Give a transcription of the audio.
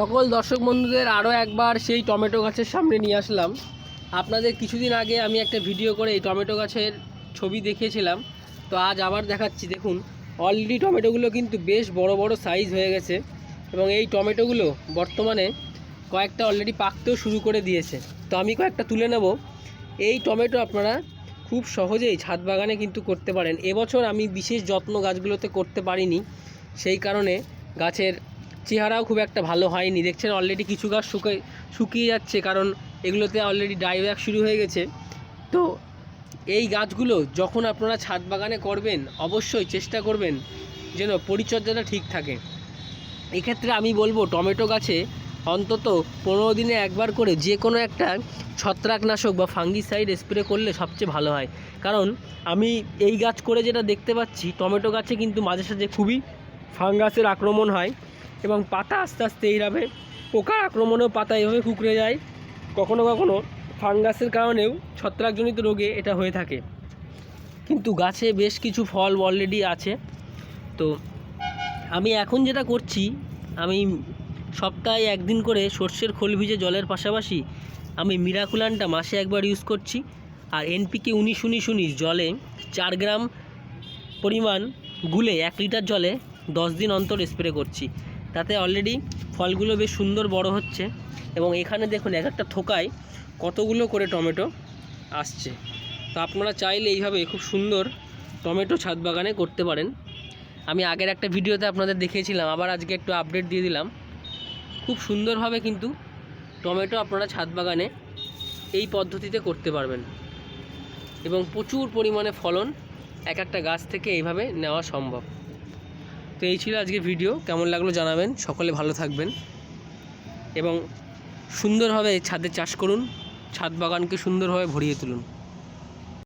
সকল দর্শক বন্ধুদের আরও একবার সেই টমেটো গাছের সামনে নিয়ে আসলাম। আপনাদের কিছুদিন আগে আমি একটা ভিডিও করে এই টমেটো গাছের ছবি দেখিয়েছিলাম। তো আজ আবার দেখাচ্ছি, দেখুন। অলরেডি টমেটোগুলো কিন্তু বেশ বড় বড় সাইজ হয়ে গেছে এবং এই টমেটোগুলো বর্তমানে কয়েকটা অলরেডি পাকতেও শুরু করে দিয়েছে। তো আমি কয়েকটা তুলে নেব। এই টমেটো আপনারা খুব সহজেই ছাদ বাগানে কিন্তু করতে পারেন। এবছর আমি বিশেষ যত্ন গাছগুলোতে করতে পারিনি। সেই কারণে গাছের চেহারাও খুব একটা ভালো হয়নি। দেখছেন অলরেডি কিছু গাছ শুকিয়ে শুকিয়ে যাচ্ছে, কারণ এগুলোতে অলরেডি ডাইব্যাক শুরু হয়ে গেছে। তো এই গাছগুলো যখন আপনারা ছাদ বাগানে করবেন, অবশ্যই চেষ্টা করবেন যেন পরিচর্যাটা ঠিক থাকে। এক্ষেত্রে আমি বলব, টমেটো গাছে অন্তত পনেরো দিনে একবার করে যে কোনো একটা ছত্রাকনাশক বা ফাঙ্গিসাইড স্প্রে করলে সবচেয়ে ভালো হয়। কারণ আমি এই গাছ করে যেটা দেখতে পাচ্ছি, টমেটো গাছে কিন্তু মাঝে সাঝে খুবই ফাঙ্গাসের আক্রমণ হয়। এবং পাতা আস্তে আস্তে এইভাবে পোকার আক্রমণেও পাতা এভাবে কুকড়ে যায়। কখনো কখনো ফাঙ্গাসের কারণেও ছত্রাকজনিত রোগে এটা হয়ে থাকে। কিন্তু গাছে বেশ কিছু ফল অলরেডি আছে। তো আমি এখন যেটা করছি, আমি সপ্তাহে একদিন করে সর্ষের খোল ভিজে জলের পাশাপাশি আমি মিরাকুলানটা মাসে একবার ইউজ করছি। আর এনপিকে উনিশ উনিশ উনিশ জলে চার গ্রাম পরিমাণ গুলে এক লিটার জলে দশ দিন অন্তর স্প্রে করছি। তাতে অলরেডি ফলগুলো বেশ সুন্দর বড় হচ্ছে এবং এখানে দেখুন এক একটা থোকায় কতগুলো করে টমেটো আসছে। তো আপনারা চাইলে এইভাবে খুব সুন্দর টমেটো ছাদ বাগানে করতে পারেন। আমি আগের একটা ভিডিওতে আপনাদের দেখিয়েছিলাম, আবার আজকে একটু আপডেট দিয়ে দিলাম। খুব সুন্দরভাবে কিন্তু টমেটো আপনারা ছাদ বাগানে এই পদ্ধতিতে করতে পারবেন। এবং প্রচুর পরিমাণে ফলন এক একটা গাছ থেকে এইভাবে নেওয়া সম্ভব। তো এই ছিল আজকে ভিডিও কেমন লাগল জানাবেন। সকলে ভালো থাকবেন। এবং সুন্দরভাবে ছাদে চাষ করুন। ছাদ বাগানকে সুন্দরভাবে ভরিয়ে তুলুন।